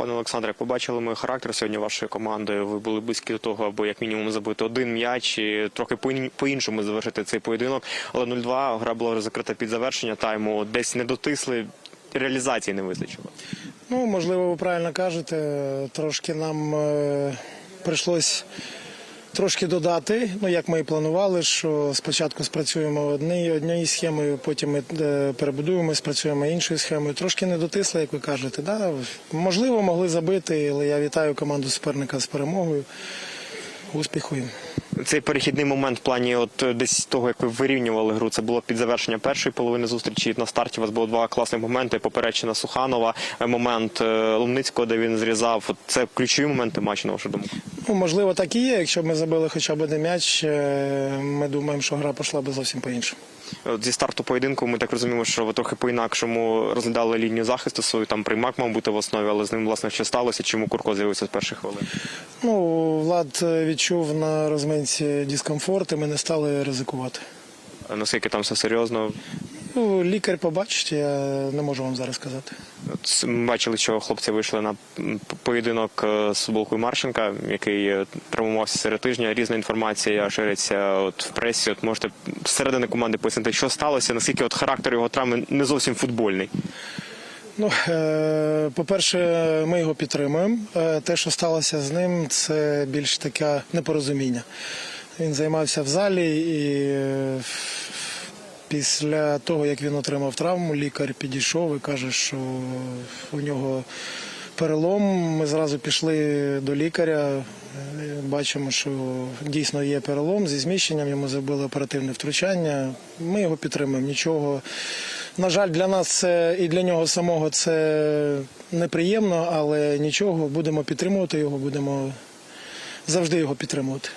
Пане Олександре, побачили ми характер сьогодні вашої команди. Ви були близькі до того, аби як мінімум забити один м'яч і трохи по- по-іншому завершити цей поєдинок. Але 0-2, гра була вже закрита під завершення тайму. Десь не дотисли, реалізації не вистачило. Ну, можливо, ви правильно кажете. Трошки нам е, прийшлось трошки додати. Ну, як ми і планували, що спочатку спрацюємо однією схемою, потім ми е, перебудуємо, спрацюємо іншою схемою. Трошки не дотисли, як ви кажете. Да? Можливо, могли забити, але я вітаю команду суперника з перемогою. Успіху їм. Цей перехідний момент в плані, от е, десь того, як ви вирівнювали гру, це було під завершення першої половини зустрічі. На старті у вас було два класних моменти. Поперечина Суханова, е, момент Лумницького, де він зрізав. Це ключові моменти матчу, на вашу думку. Ну, можливо, так і є. Якщо б ми забили хоча б один м'яч, е, ми думаємо, що гра пішла би зовсім по-іншому. От зі старту поєдинку ми так розуміємо, що ви трохи по-інакшому розглядали лінію захисту свою. Там приймак мав бути в основі, але з ним власне що сталося. Чому Курко з'явився з перших хвилин? Ну, Влад е, відчув на розминці дискомфорт, і ми не стали ризикувати. Е, Наскільки там все серйозно? Ну, лікар побачить, я не можу вам зараз сказати. Ми бачили, що хлопці вийшли на поєдинок е, з футболкою Марченка, який е, травмувався серед тижня. Різна інформація шириться от в пресі. От можете зсередини команди пояснити, що сталося, наскільки от характер його травми не зовсім футбольний. Ну, е, по-перше, ми його підтримуємо. Те, що сталося з ним, це більш таке непорозуміння. Він займався в залі і після того, як він отримав травму, лікар підійшов і каже, що у нього перелом. Ми зразу пішли до лікаря. Бачимо, що дійсно є перелом зі зміщенням. Йому зробили оперативне втручання. Ми його підтримуємо. Нічого. На жаль, для нас це і для нього самого це неприємно, але нічого. Будемо підтримувати його, будемо завжди його підтримувати.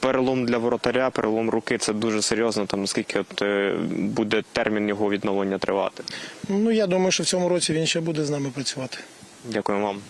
Перелом для воротаря, перелом руки це дуже серйозно. Там наскільки от е, буде термін його відновлення тривати. Ну я думаю, що в цьому році він ще буде з нами працювати. Дякую вам.